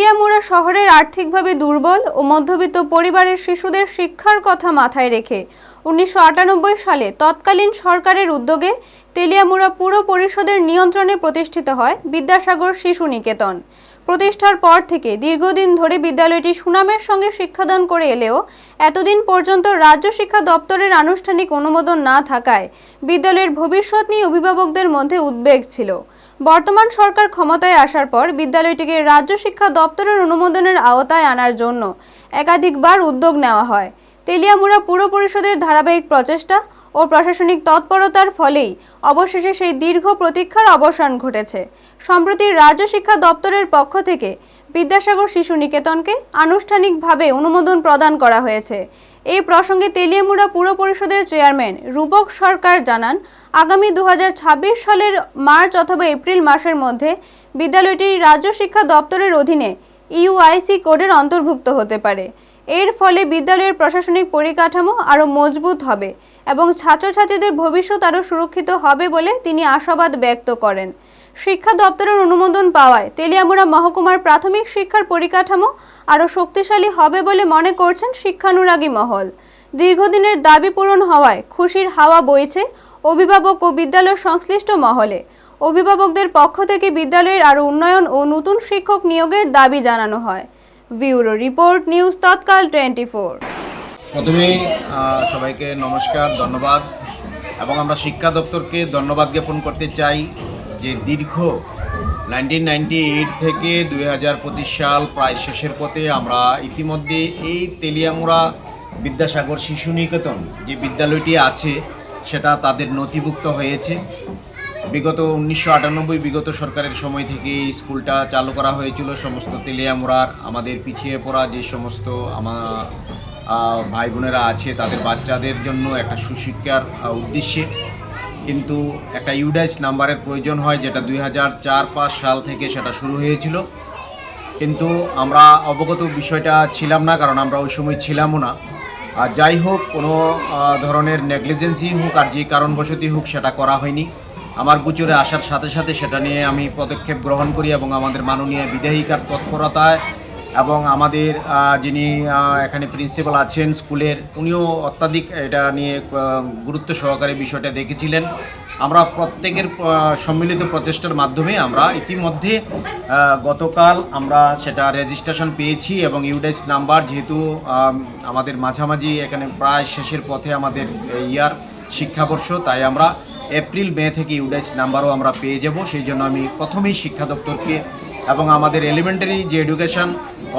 তেলিয়ামুড়া শহরের আর্থিকভাবে দুর্বল ও মধ্যবিত্ত পরিবারের শিশুদের শিক্ষার কথা মাথায় রেখে উনিশশো আটানব্বই সালে তৎকালীন সরকারের উদ্যোগে তেলিয়ামুড়া পুর পরিষদের নিয়ন্ত্রণে প্রতিষ্ঠিত হয় বিদ্যাসাগর শিশু নিকেতন। প্রতিষ্ঠার পর থেকে দীর্ঘদিন ধরে বিদ্যালয়টি সুনামের সঙ্গে শিক্ষাদান করে এলেও এতদিন পর্যন্ত রাজ্য শিক্ষা দপ্তরের আনুষ্ঠানিক অনুমোদন না থাকায় বিদ্যালয়ের ভবিষ্যৎ নিয়ে অভিভাবকদের মধ্যে উদ্বেগ ছিল। বর্তমান সরকার ক্ষমতায় আসার পর বিদ্যালয়টিকে রাজ্য শিক্ষা দপ্তরের অনুমোদনের আওতায় আনার জন্য একাধিকবার উদ্যোগ নেওয়া হয়। তেলিয়ামুড়া পুর পরিষদের ধারাবাহিক প্রচেষ্টা ও প্রশাসনিক তৎপরতার ফলেই অবশেষে সেই দীর্ঘ প্রতীক্ষার অবসান ঘটেছে। সম্প্রতি রাজ্য শিক্ষা দপ্তরের পক্ষ থেকে বিদ্যাসাগর শিশু নিকেতনকে আনুষ্ঠানিকভাবে অনুমোদন প্রদান করা হয়েছে। এই প্রসঙ্গে তেলিয়ামুড়া পুর পরিষদের চেয়ারম্যান রূপক সরকার জানান, আগামী দু হাজার ছাব্বিশ সালের মার্চ অথবা এপ্রিল মাসের মধ্যে বিদ্যালয়টি রাজ্য শিক্ষা দপ্তরের অধীনে ইউআইসি কোডের অন্তর্ভুক্ত হতে পারে। এর ফলে বিদ্যালয়ের প্রশাসনিক পরিকাঠামো আরও মজবুত হবে এবং ছাত্রছাত্রীদের ভবিষ্যৎ আরও সুরক্ষিত হবে বলে তিনি আশাবাদ ব্যক্ত করেন। শিক্ষা দপ্তরের অনুমোদন পাওয়ায় তেলিয়ামুড়া মহকুমার প্রাথমিক শিক্ষার পরিকাঠামো আরও শক্তিশালী হবে বলে মনে করছেন শিক্ষানুরাগী মহল। দীর্ঘদিনের দাবি পূরণ হওয়ায় খুশির হাওয়া বইছে অভিভাবক ও বিদ্যালয় সংশ্লিষ্ট মহলে। অভিভাবকদের পক্ষ থেকে বিদ্যালয়ের আরও উন্নয়ন ও নতুন শিক্ষক নিয়োগের দাবি জানানো হয়। Bureau report news Tatkal twenty four প্রথমে সবাইকে নমস্কার, ধন্যবাদ। এবং আমরা শিক্ষা দপ্তরকে ধন্যবাদ জ্ঞাপন করতে চাই। যে দীর্ঘ নাইনটিন নাইনটি এইট থেকে দুই হাজার পঁচিশ সাল প্রায় শেষের পথে আমরা ইতিমধ্যে এই তেলিয়ামুড়া বিদ্যাসাগর শিশু নিকেতন যে বিদ্যালয়টি আছে, সেটা তাদের নথিভুক্ত হয়েছে। বিগত উনিশশো আটানব্বই বিগত সরকারের সময় থেকে স্কুলটা চালু করা হয়েছিল। সমস্ত তেলিয়ামুড়ার আমাদের পিছিয়ে পড়া যে সমস্ত আমার ভাই বোনেরা আছে, তাদের বাচ্চাদের জন্য একটা সুশিক্ষার উদ্দেশ্যে। কিন্তু একটা ইউডাইস নাম্বারের প্রয়োজন হয়, যেটা দুই হাজার চার পাঁচ সাল থেকে সেটা শুরু হয়েছিল। কিন্তু আমরা অবগত বিষয়টা ছিলাম না, কারণ আমরা ওই সময় ছিলামও না। আর যাই হোক, কোনো ধরনের নেগলিজেন্সি হোক আর যে কারণবশতই হোক সেটা করা হয়নি। আমার গুচরে আসার সাথে সাথে সেটা নিয়ে আমি পদক্ষেপ গ্রহণ করি এবং আমাদের মাননীয় বিধায়িকার তৎপরতায় এবং আমাদের যিনি এখানে প্রিন্সিপাল আছেন স্কুলের, উনিও অত্যাধিক এটা নিয়ে গুরুত্ব সহকারে বিষয়টা দেখেছিলেন। আমরা প্রত্যেকের সম্মিলিত প্রচেষ্টার মাধ্যমে আমরা ইতিমধ্যে গতকাল আমরা সেটা রেজিস্ট্রেশন পেয়েছি এবং ইউডাইস নাম্বার যেহেতু আমাদের মাঝামাঝি এখানে প্রায় শেষের পথে আমাদের ইয়ার শিক্ষাবর্ষ, তাই আমরা এপ্রিল, মে থেকে ইউডাইস নাম্বারও আমরা পেয়ে যাব। সেই জন্য আমি প্রথমেই শিক্ষা দপ্তরকে এবং আমাদের এলিমেন্টারি যে এডুকেশন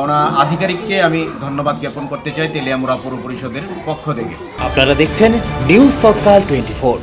ওনা আধিকারিককে আমি ধন্যবাদ জ্ঞাপন করতে চাই তেলিয়ামুরা পৌর পরিষদের পক্ষ থেকে। আপনারা দেখছেন নিউজ তৎকাল টোয়েন্টি